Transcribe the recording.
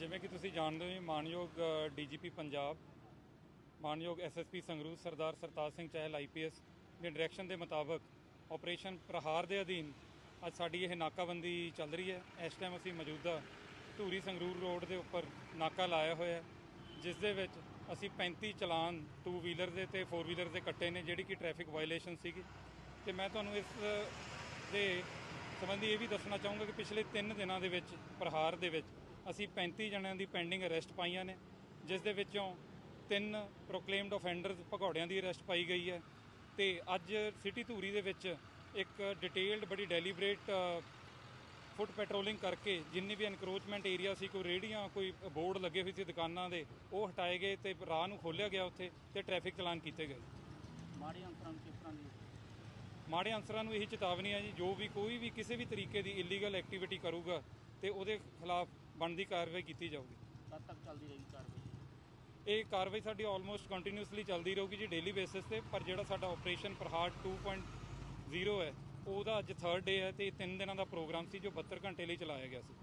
ਜਿਵੇਂ ਕਿ ਤੁਸੀਂ ਜਾਣਦੇ ਹੋ ਜੀ, ਮਾਨਯੋਗ ਡੀਜੀਪੀ ਪੰਜਾਬ ਮਾਨਯੋਗ ਐਸਐਸਪੀ ਸੰਗਰੂਰ ਸਰਦਾਰ ਸਰਤਾਜ ਸਿੰਘ ਚਹਿਲ ਆਈਪੀਐਸ ਦੇ ਡਾਇਰੈਕਸ਼ਨ ਦੇ ਮੁਤਾਬਕ ਆਪਰੇਸ਼ਨ ਪ੍ਰਹਾਰ ਦੇ ਅਧੀਨ ਅੱਜ ਸਾਡੀ ਇਹ ਨਾਕਾਬੰਦੀ ਚੱਲ ਰਹੀ ਹੈ। ਇਸ ਟਾਈਮ ਅਸੀਂ ਮੌਜੂਦਾ ਧੂਰੀ ਸੰਗਰੂਰ ਰੋਡ ਦੇ ਉੱਪਰ ਨਾਕਾ ਲਾਇਆ ਹੋਇਆ ਹੈ ਜਿਸ ਦੇ ਵਿੱਚ ਅਸੀਂ 35 ਚਲਾਨ 2 ਵੀਲਰ ਦੇ ਤੇ 4 ਵੀਲਰ ਦੇ ਕੱਟੇ ਨੇ ਜਿਹੜੀ ਕਿ ਟ੍ਰੈਫਿਕ ਵਾਇਲੇਸ਼ਨ ਸੀਗੀ। ਤੇ ਮੈਂ ਤੁਹਾਨੂੰ ਇਸ ਦੇ ਸੰਬੰਧੀ ਇਹ ਵੀ ਦੱਸਣਾ ਚਾਹੂੰਗਾ ਕਿ ਪਿਛਲੇ 3 ਦਿਨਾਂ ਦੇ ਵਿੱਚ ਪ੍ਰਹਾਰ ਦੇ ਵਿੱਚ ਅਸੀਂ 35 ਜਣਿਆਂ ਦੀ ਪੈਂਡਿੰਗ ਅਰੈਸਟ ਪਾਈਆਂ ਨੇ ਜਿਸ ਦੇ ਵਿੱਚੋਂ ਤਿੰਨ ਪ੍ਰੋਕਲੇਮਡ ਆਫੈਂਡਰਸ ਭਗੌੜਿਆਂ ਦੀ ਅਰੈਸਟ ਪਾਈ ਗਈ ਹੈ ਤੇ ਅੱਜ ਸਿਟੀ ਧੂਰੀ ਦੇ ਵਿੱਚ ਇੱਕ ਡਿਟੇਲਡ ਬੜੀ ਡੈਲੀਬਰੇਟ ਫੁੱਟ ਪੈਟਰੋਲਿੰਗ ਕਰਕੇ ਜਿੰਨੀ ਵੀ ਐਨਕਰੋਚਮੈਂਟ ਏਰੀਆ ਸੀ ਕੋਈ ਰੇੜੀਆਂ ਕੋਈ ਬੋਰਡ ਲੱਗੇ ਹੋਏ ਸੀ ਦੁਕਾਨਾਂ ਦੇ ਉਹ ਹਟਾਏ ਗਏ ਤੇ ਰਾਹ ਨੂੰ ਖੋਲ੍ਹਿਆ ਗਿਆ ਉੱਥੇ ਤੇ ਟ੍ਰੈਫਿਕ ਚਲਾਨ ਕੀਤੇ ਗਏ। ਮਾੜੇ ਅੰਤਰਾਂ ਨੂੰ ਕਿਸ ਤਰ੍ਹਾਂ ਦੀ? ਮਾੜੇ ਅਨਸਰਾਂ ਨੂੰ ਇਹੀ ਚੇਤਾਵਨੀ ਹੈ ਜੀ ਜੋ ਵੀ ਕੋਈ ਵੀ ਕਿਸੇ ਵੀ ਤਰੀਕੇ ਦੀ ਇਲੀਗਲ ਐਕਟੀਵਿਟੀ ਕਰੂਗਾ ਤੇ ਉਹਦੇ ਖਿਲਾਫ ਬਣਦੀ ਕਾਰਵਾਈ ਕੀਤੀ ਜਾਊਗੀ। ਕਦ ਤੱਕ ਚੱਲਦੀ ਰਹੇਗੀ ਕਾਰਵਾਈ? ਇਹ ਕਾਰਵਾਈ ਸਾਡੀ ਆਲਮੋਸਟ ਕੰਟੀਨਿਊਸਲੀ ਚੱਲਦੀ ਰਹੂਗੀ ਜੀ ਡੇਲੀ ਬੇਸਿਸ ਤੇ ਪਰ ਜਿਹੜਾ ਸਾਡਾ ਆਪਰੇਸ਼ਨ ਪ੍ਰਹਾਰ 2.0 ਹੈ ਉਹਦਾ ਅੱਜ 3rd ਡੇ ਹੈ ਤੇ ਇਹ 3 ਦਿਨਾਂ ਦਾ ਪ੍ਰੋਗਰਾਮ ਸੀ ਜੋ 72 ਘੰਟੇ ਲਈ ਚਲਾਇਆ ਗਿਆ ਸੀ।